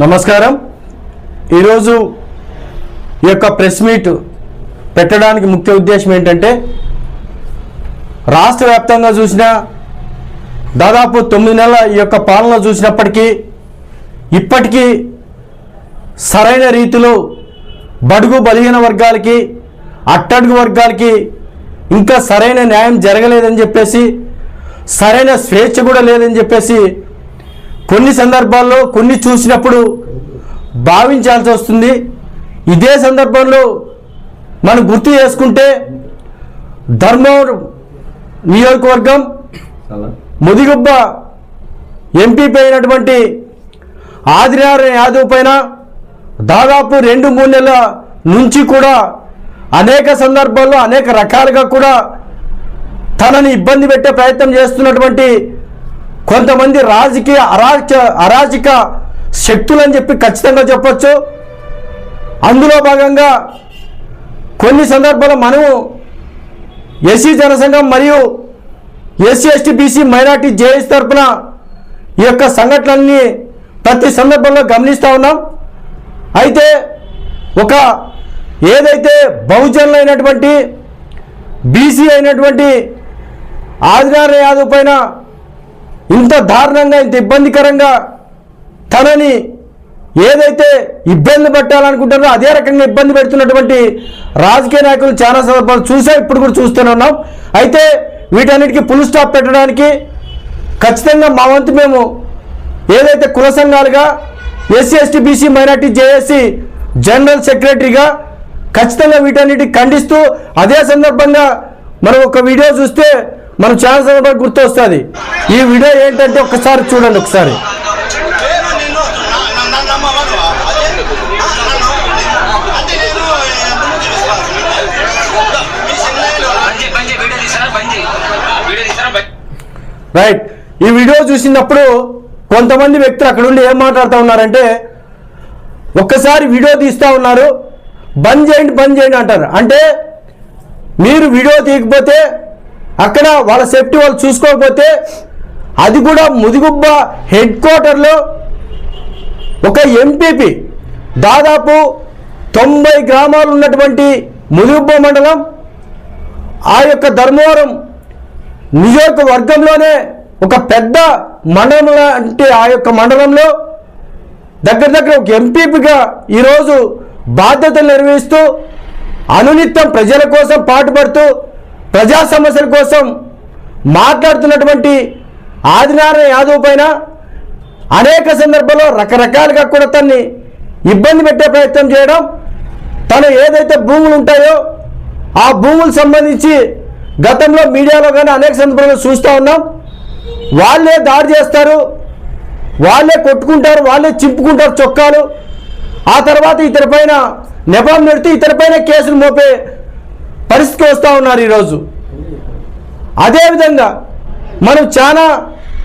నమస్కారం. ఈరోజు ఈ యొక్క ప్రెస్ మీట్ పెట్టడానికి ముఖ్య ఉద్దేశం ఏంటంటే రాష్ట్ర వ్యాప్తంగా చూసిన దాదాపు తొమ్మిది నెలల ఈ యొక్క పాలన చూసినప్పటికీ ఇప్పటికీ సరైన రీతిలో బడుగు బలిహీన వర్గాలకి అట్టడుగు వర్గాలకి ఇంకా సరైన న్యాయం జరగలేదని చెప్పేసి సరైన స్వేచ్ఛ కూడా లేదని చెప్పేసి కొన్ని సందర్భాల్లో కొన్ని చూసినప్పుడు భావించాల్సి వస్తుంది. ఇదే సందర్భంలో మనం గుర్తు చేసుకుంటే ధర్మవరం నియోజకవర్గం ముదిగుబ్బ ఎంపీ అయినటువంటి ఆదినారాయణ యాదవ్ పైన దాదాపు రెండు మూడు నెలల నుంచి కూడా అనేక సందర్భాల్లో అనేక రకాలుగా కూడా తనని ఇబ్బంది పెట్టే ప్రయత్నం చేస్తున్నటువంటి కొంతమంది రాజకీయ అరాచ అరాచక శక్తులని చెప్పి ఖచ్చితంగా చెప్పచ్చు. అందులో భాగంగా కొన్ని సందర్భాల్లో మనము ఎస్సీ జనసంఘం మరియు SC ST BC minority JS తరఫున ఈ యొక్క సంఘటనల్ని ప్రతి సందర్భంలో గమనిస్తూ ఉన్నాం. అయితే ఒక ఏదైతే బహుజనులు అయినటువంటి బీసీ అయినటువంటి ఆదినారాయణ యాదవ్ పైన ఇంత దారుణంగా ఇంత ఇబ్బందికరంగా తనని ఏదైతే ఇబ్బంది పెట్టాలనుకుంటారో అదే రకంగా ఇబ్బంది పెడుతున్నటువంటి రాజకీయ నాయకులు చాలా సందర్భాలు చూసా ఇప్పుడు కూడా చూస్తూనే ఉన్నాం. అయితే వీటన్నిటికీ ఫుల్ స్టాప్ పెట్టడానికి ఖచ్చితంగా మా వంతు మేము ఏదైతే కుల సంఘాలుగా SC ST BC minority JAC general సెక్రటరీగా ఖచ్చితంగా వీటన్నిటిని ఖండిస్తూ అదే సందర్భంగా మనం ఒక వీడియో చూస్తే మనం ఛాన్స్ సందర్భాలు గుర్తొస్తుంది. ఈ వీడియో ఏంటంటే ఒకసారి చూడండి ఒకసారి. రైట్ ఈ వీడియో చూసినప్పుడు కొంతమంది వ్యక్తులు అక్కడ ఉండి ఏం మాట్లాడుతూ ఉన్నారంటే ఒక్కసారి వీడియో తీస్తూ ఉన్నారు. బంద్ చేయండి బంద్ చేయండి అంటారు. అంటే మీరు వీడియో తీయకపోతే అక్కడ వాళ్ళ సేఫ్టీ వాళ్ళు చూసుకోకపోతే అది కూడా ముదిగుబ్బ హెడ్ క్వార్టర్లో ఒక ఎంపీపీ దాదాపు తొంభై గ్రామాలు ఉన్నటువంటి ముదిగుబ్బ మండలం ఆ యొక్క ధర్మవరం నియోజకవర్గంలోనే ఒక పెద్ద మండలం లాంటి ఆ యొక్క మండలంలో దగ్గర దగ్గర ఒక ఎంపీపీగా ఈరోజు బాధ్యతలు నిర్వహిస్తూ అనునిత్యం ప్రజల కోసం పాటుపడుతూ ప్రజా సమస్యల కోసం మాట్లాడుతున్నటువంటి ఆదినారాయణ యాదవ్ పైన అనేక సందర్భాల్లో రకరకాలుగా కూడా తన్ని ఇబ్బంది పెట్టే ప్రయత్నం చేయడం తను ఏదైతే భూములు ఉంటాయో ఆ భూములు సంబంధించి గతంలో మీడియాలో కానీ అనేక సందర్భాల్లో చూస్తూ ఉన్నాం. వాళ్ళే దాడి చేస్తారు వాళ్ళే కొట్టుకుంటారు వాళ్ళే చింపుకుంటారు చొక్కాలు. ఆ తర్వాత ఇతని పైన నెపం నెడితే ఇతని పైన కేసులు మోపే పరిస్థితికి వస్తూ ఉన్నారు ఈరోజు. అదేవిధంగా మనం చాలా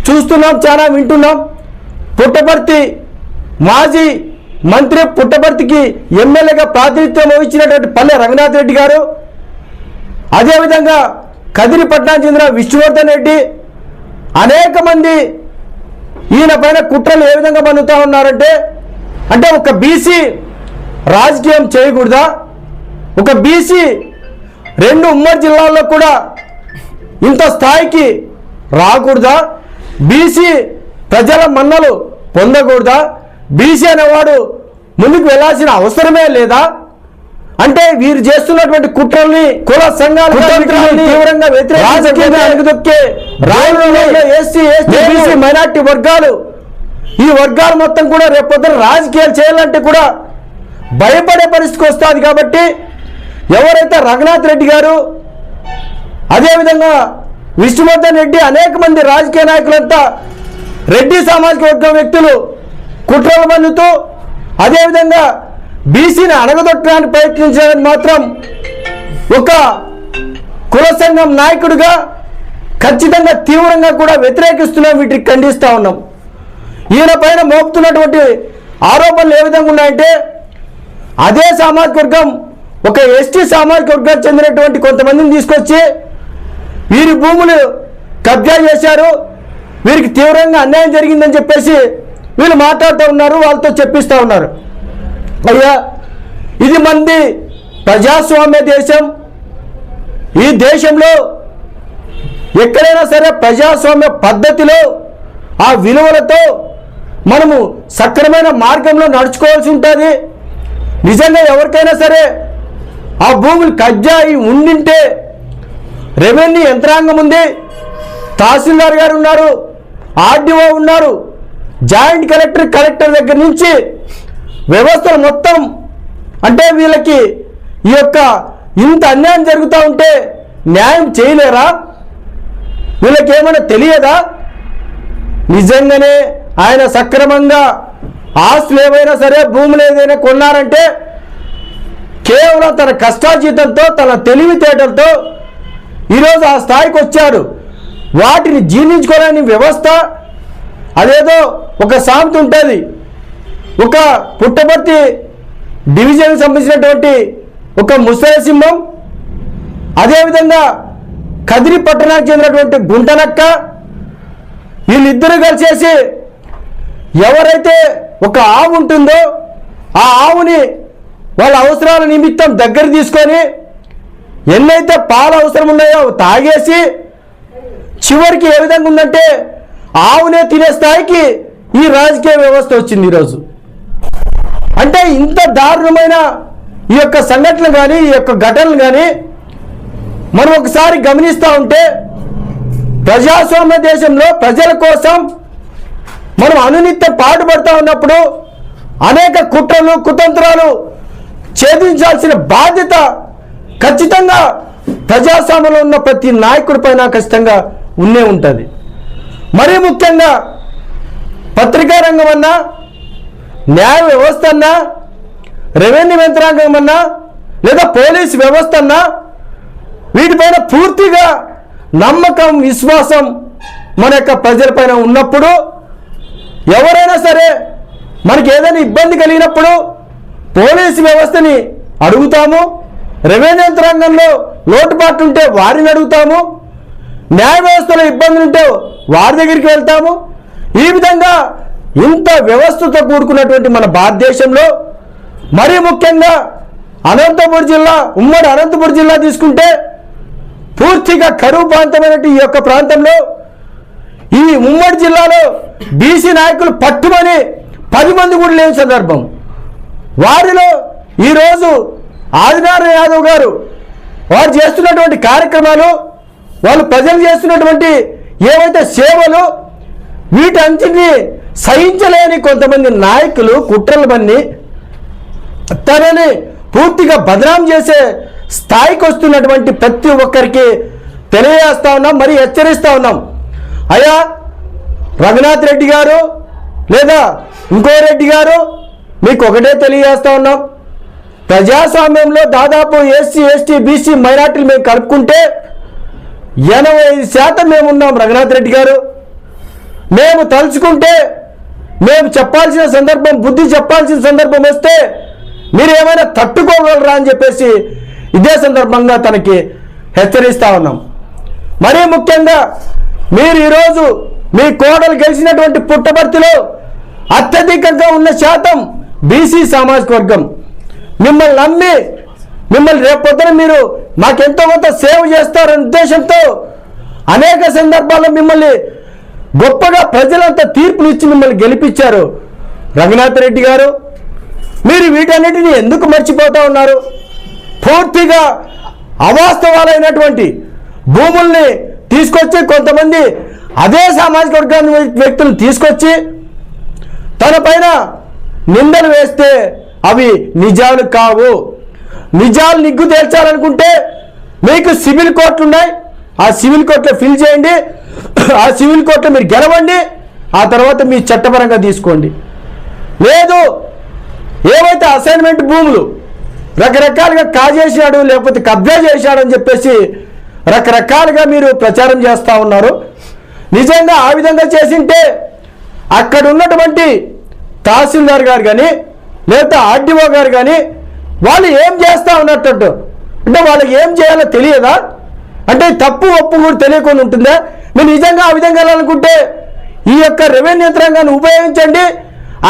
చూస్తున్నాం చాలా వింటున్నాం. పుట్టపర్తి మాజీ మంత్రి పుట్టపర్తికి ఎమ్మెల్యేగా ప్రాతినిధ్యం వహించినటువంటి పల్లె రంగనాథ్ రెడ్డి గారు అదేవిధంగా కదిరిపట్నం చెందిన విష్ణువర్ధన్ రెడ్డి అనేక మంది ఈయన పైన కుట్రలు ఏ విధంగా పన్నుతా ఉన్నారంటే అంటే ఒక బీసీ రాజకీయం చేయకూడదా? ఒక బీసీ రెండు ఉమ్మడి జిల్లాల్లో కూడా ఇంత స్థాయికి రాకూడదా? బీసీ ప్రజల మన్నలు పొందకూడదా? బీసీ అనేవాడు ముందుకు వెళ్ళాల్సిన అవసరమే లేదా? అంటే వీరు చేస్తున్నటువంటి కుట్రల్ని కుల సంఘాలు తీవ్రంగా బీసీ మైనార్టీ వర్గాలు ఈ వర్గాలు మొత్తం కూడా రేపొద్దున రాజకీయాలు చేయాలంటే కూడా భయపడే పరిస్థితికి వస్తుంది కాబట్టి ఎవరైతే రఘునాథ్ రెడ్డి గారు అదేవిధంగా విష్ణువర్ధన్ రెడ్డి అనేక మంది రాజకీయ నాయకులంతా రెడ్డి సామాజిక వర్గం వ్యక్తులు కుట్రలు పన్నుతూ అదేవిధంగా బీసీని అణగదొట్టడానికి ప్రయత్నించాలని మాత్రం ఒక కుల సంఘం నాయకుడిగా ఖచ్చితంగా తీవ్రంగా కూడా వ్యతిరేకిస్తున్నాం వీటికి ఖండిస్తూ ఉన్నాం. ఈయన పైన మోపుతున్నటువంటి ఆరోపణలు ఏ విధంగా ఉన్నాయంటే అదే సామాజిక వర్గం ఒక ఎస్టీ సామాజిక వర్గానికి చెందినటువంటి కొంతమందిని తీసుకొచ్చి వీరి భూములు కబ్జా చేశారు. వీరికి తీవ్రంగా అన్యాయం జరిగిందని చెప్పేసి వీళ్ళు మాట్లాడుతూ ఉన్నారు వాళ్ళతో చెప్పిస్తూ ఉన్నారు. అయ్యా ఇది మంది ప్రజాస్వామ్య దేశం. ఈ దేశంలో ఎక్కడైనా సరే ప్రజాస్వామ్య పద్ధతిలో ఆ విలువలతో మనము సక్రమైన మార్గంలో నడుచుకోవాల్సి ఉంటుంది. నిజంగా ఎవరికైనా సరే ఆ భూములు కజ్జాయి ఉండింటే రెవెన్యూ యంత్రాంగం ఉంది. తహసీల్దార్ గారు ఉన్నారు ఆర్డీఓ ఉన్నారు జాయింట్ కలెక్టర్ కలెక్టర్ దగ్గర నుంచి వ్యవస్థలు మొత్తం అంటే వీళ్ళకి ఈ యొక్క ఇంత అన్యాయం జరుగుతూ ఉంటే న్యాయం చేయలేరా? వీళ్ళకి ఏమైనా తెలియదా? నిజంగానే ఆయన సక్రమంగా ఆస్తులు ఏవైనా సరే భూములు ఏదైనా కొన్నారంటే కేవలం తన కష్టార్జితంతో తన తెలివితేటలతో ఈరోజు ఆ స్థాయికి వచ్చాడు. వాటిని జీర్ణించుకోలేని వ్యవస్థ అదేదో ఒక సామెత ఉంటుంది. ఒక పుట్టపర్తి డివిజన్కి సంబంధించినటువంటి ఒక ముసలి సింహం అదేవిధంగా కదిరి పట్టణానికి చెందినటువంటి గుంటనక్క వీళ్ళిద్దరూ కలిసేసి ఎవరైతే ఒక ఆవు ఉంటుందో ఆ ఆవుని వాళ్ళ అవసరాల నిమిత్తం దగ్గర తీసుకొని ఎన్నైతే పాలు అవసరం ఉన్నాయో తాగేసి చివరికి ఏ విధంగా ఉందంటే ఆవునే తినే స్థాయికి ఈ రాజకీయ వ్యవస్థ వచ్చింది ఈరోజు. అంటే ఇంత దారుణమైన ఈ యొక్క సంఘటనలు కానీ ఈ యొక్క ఘటనలు కానీ మనం ఒకసారి గమనిస్తూ ఉంటే ప్రజాస్వామ్య దేశంలో ప్రజల కోసం మనం అనునిత్యం పాటుపడుతూ ఉన్నప్పుడు అనేక కుట్రలు కుతంత్రాలు ఛేదించాల్సిన బాధ్యత ఖచ్చితంగా ప్రజాస్వామ్యంలో ఉన్న ప్రతి నాయకుడి పైన ఖచ్చితంగా ఉన్నే ఉంటుంది. మరీ ముఖ్యంగా పత్రికా రంగం అన్నా న్యాయ వ్యవస్థ అన్నా రెవెన్యూ యంత్రాంగం అన్నా లేదా పోలీస్ వ్యవస్థ అన్నా వీటిపైన పూర్తిగా నమ్మకం విశ్వాసం మన యొక్క ప్రజలపైన ఉన్నప్పుడు ఎవరైనా సరే మనకి ఏదైనా ఇబ్బంది కలిగినప్పుడు పోలీసు వ్యవస్థని అడుగుతాము రెవెన్యూ యంత్రాంగంలో లోటుపాట్లు ఉంటే వారిని అడుగుతాము న్యాయ వ్యవస్థలో ఇబ్బందులు ఉంటే వారి దగ్గరికి వెళ్తాము. ఈ విధంగా ఇంత వ్యవస్థతో కూడుకున్నటువంటి మన భారతదేశంలో మరీ ముఖ్యంగా అనంతపురం జిల్లా ఉమ్మడి అనంతపురం జిల్లా తీసుకుంటే పూర్తిగా కరువు ప్రాంతమైనటువంటి ఈ యొక్క ప్రాంతంలో ఈ ఉమ్మడి జిల్లాలో బీసీ నాయకులు పట్టుమని పది మంది కూడా లేని సందర్భం. వారిలో ఈరోజు ఆదినారాయణ యాదవ్ గారు వారు చేస్తున్నటువంటి కార్యక్రమాలు వాళ్ళు ప్రజలు చేస్తున్నటువంటి ఏవైతే సేవలు వీటంటిని సహించలేని కొంతమంది నాయకులు కుట్రలు బన్ని తనని పూర్తిగా బదనాం చేసే స్థాయికి వస్తున్నటువంటి ప్రతి ఒక్కరికి తెలియజేస్తా ఉన్నాం మరి హెచ్చరిస్తా ఉన్నాం. అయ్యా రఘునాథ్ రెడ్డి గారు లేదా ఇంకో రెడ్డి గారు మీకు ఒకటే తెలియజేస్తా ఉన్నాం. ప్రజాస్వామ్యంలో దాదాపు ఎస్సీ ఎస్టీ బీసీ మైనార్టీలు మేము కలుపుకుంటే ఎనభై ఐదు శాతం మేమున్నాం రఘునాథ్ రెడ్డి గారు. మేము తలుచుకుంటే మేము చెప్పాల్సిన సందర్భం బుద్ధి చెప్పాల్సిన సందర్భం వస్తే మీరు ఏమైనా తట్టుకోగలరా అని చెప్పేసి ఇదే సందర్భంగా తనకి హెచ్చరిస్తా ఉన్నాం. మరీ ముఖ్యంగా మీరు ఈరోజు మీ కోడలు గెలిచినటువంటి పుట్టపర్తిలో అత్యధికంగా ఉన్న శాతం బీసీ సామాజిక వర్గం. మిమ్మల్ని నమ్మి మిమ్మల్ని రేపొద్దున మీరు మాకెంతో కొంత సేవ చేస్తారనే ఉద్దేశంతో అనేక సందర్భాల్లో మిమ్మల్ని గొప్పగా ప్రజలంతా తీర్పునిచ్చి మిమ్మల్ని గెలిపించారు రఘునాథ్ రెడ్డి గారు. మీరు వీటన్నిటిని ఎందుకు మర్చిపోతూ ఉన్నారు? పూర్తిగా అవాస్తవాలైనటువంటి భూముల్ని తీసుకొచ్చి కొంతమంది అదే సామాజిక వర్గాన్ని వ్యక్తులను తీసుకొచ్చి తన పైన నిందలు వేస్తే అవి నిజాలు కావు. నిజాలు నిగ్గు తేల్చాలనుకుంటే మీకు సివిల్ కోర్టులు ఉన్నాయి. ఆ సివిల్ కోర్టులో ఫిల్ చేయండి. ఆ సివిల్ కోర్టులో మీరు గెలవండి. ఆ తర్వాత మీ చట్టపరంగా తీసుకోండి. లేదు ఏవైతే అసైన్మెంట్ భూములు రకరకాలుగా కాజేసాడు లేకపోతే కబ్జా చేశాడు అని చెప్పేసి రకరకాలుగా మీరు ప్రచారం చేస్తూ ఉన్నారు. నిజంగా ఆ విధంగా చేసింటే అక్కడ ఉన్నటువంటి తహసీల్దార్ గారు కానీ లేదా ఆర్డీఓ గారు కానీ వాళ్ళు ఏం చేస్తా ఉన్నట్టు అంటే వాళ్ళకి ఏం చేయాలో తెలియదా? అంటే తప్పు ఒప్పు కూడా తెలియకుండా ఉంటుందా? మీరు నిజంగా ఆ విధంగా వెళ్ళాలనుకుంటే ఈ యొక్క రెవెన్యూ యంత్రాంగాన్ని ఉపయోగించండి.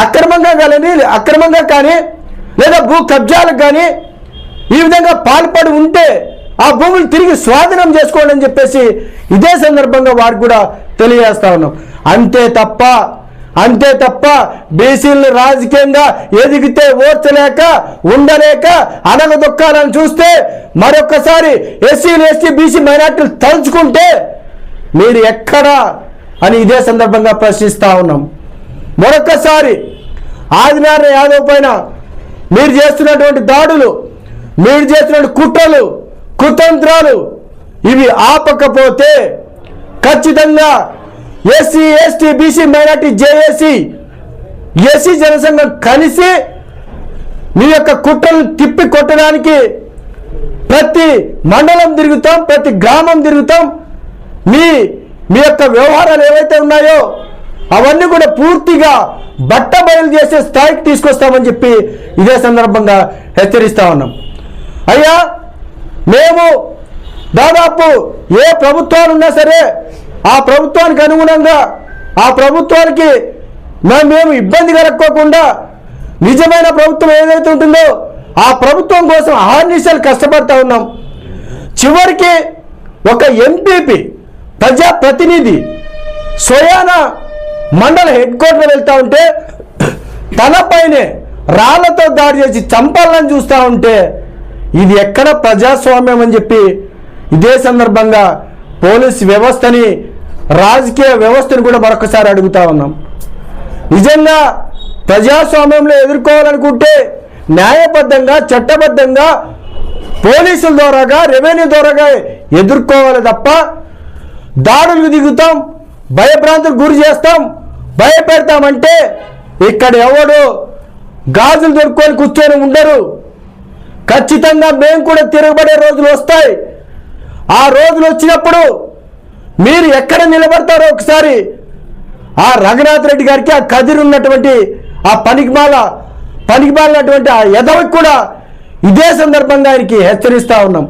అక్రమంగా కానీ అక్రమంగా కానీ లేదా భూ కబ్జాలకు కానీ ఈ విధంగా పాల్పడి ఉంటే ఆ భూములు తిరిగి స్వాధీనం చేసుకోవాలని చెప్పేసి ఇదే సందర్భంగా వారికి కూడా తెలియజేస్తా ఉన్నాం. అంతే తప్ప అంతే తప్ప బీసీలను రాజకీయంగా ఎదిగితే ఓర్చలేక ఉండలేక అనగదొక్కాలని చూస్తే మరొకసారి ఎస్సీలు ఎస్టీ బీసీ మైనార్టీలు తలుచుకుంటే మీరు ఎక్కడా అని ఇదే సందర్భంగా ప్రశ్నిస్తా ఉన్నాం. మరొకసారి ఆదినారాయణ యాదవ్ పైన మీరు చేస్తున్నటువంటి దాడులు మీరు చేస్తున్నటువంటి కుట్రలు కుతంత్రాలు ఇవి ఆపకపోతే ఖచ్చితంగా SC ST BC minority JAC SC జనసంఘం కలిసి మీ యొక్క కుట్రలు తిప్పి కొట్టడానికి ప్రతి మండలం తిరుగుతాం ప్రతి గ్రామం తిరుగుతాం. మీ మీ యొక్క వ్యవహారాలు ఏవైతే ఉన్నాయో అవన్నీ కూడా పూర్తిగా బట్ట బయలు చేసే స్థాయికి తీసుకొస్తామని చెప్పి ఇదే సందర్భంగా హెచ్చరిస్తా ఉన్నాం. అయ్యా మేము దాదాపు ఏ ప్రభుత్వాలున్నా సరే ఆ ప్రభుత్వానికి అనుగుణంగా ఆ ప్రభుత్వానికి మేము మేము ఇబ్బంది కలక్కోకుండా నిజమైన ప్రభుత్వం ఏదైతే ఉంటుందో ఆ ప్రభుత్వం కోసం ఆర్నిశాలు కష్టపడతా ఉన్నాం. చివరికి ఒక ఎంపీపీ ప్రజాప్రతినిధి స్వయాన మండల హెడ్ క్వార్టర్ వెళ్తా ఉంటే తనపైనే రాళ్ళతో దాడి చేసి చంపాలని చూస్తూ ఉంటే ఇది ఎక్కడ ప్రజాస్వామ్యం అని చెప్పి ఇదే సందర్భంగా పోలీస్ వ్యవస్థని రాజకీయ వ్యవస్థను కూడా మరొకసారి అడుగుతా ఉన్నాం. నిజంగా ప్రజాస్వామ్యంలో ఎదుర్కోవాలనుకుంటే న్యాయబద్ధంగా చట్టబద్ధంగా పోలీసుల ద్వారాగా రెవెన్యూ ద్వారాగా ఎదుర్కోవాలి తప్ప దాడులకు దిగుతాం భయభ్రాంతులకు గురి చేస్తాం భయపెడతామంటే ఇక్కడ ఎవడు గాజులు దొరుకుని కూర్చొని ఉండరు. ఖచ్చితంగా మేము కూడా తిరగబడే రోజులు వస్తాయి. ఆ రోజులు వచ్చినప్పుడు మీరు ఎక్కడ నిలబడతారో ఒకసారి ఆ రఘునాథ్ రెడ్డి గారికి ఆ కదిరి ఉన్నటువంటి ఆ పనికిమాల పనికిమాలినటువంటి ఆ ఎదవికి కూడా ఇదే సందర్భంగా ఆయనకి హెచ్చరిస్తా ఉన్నాం.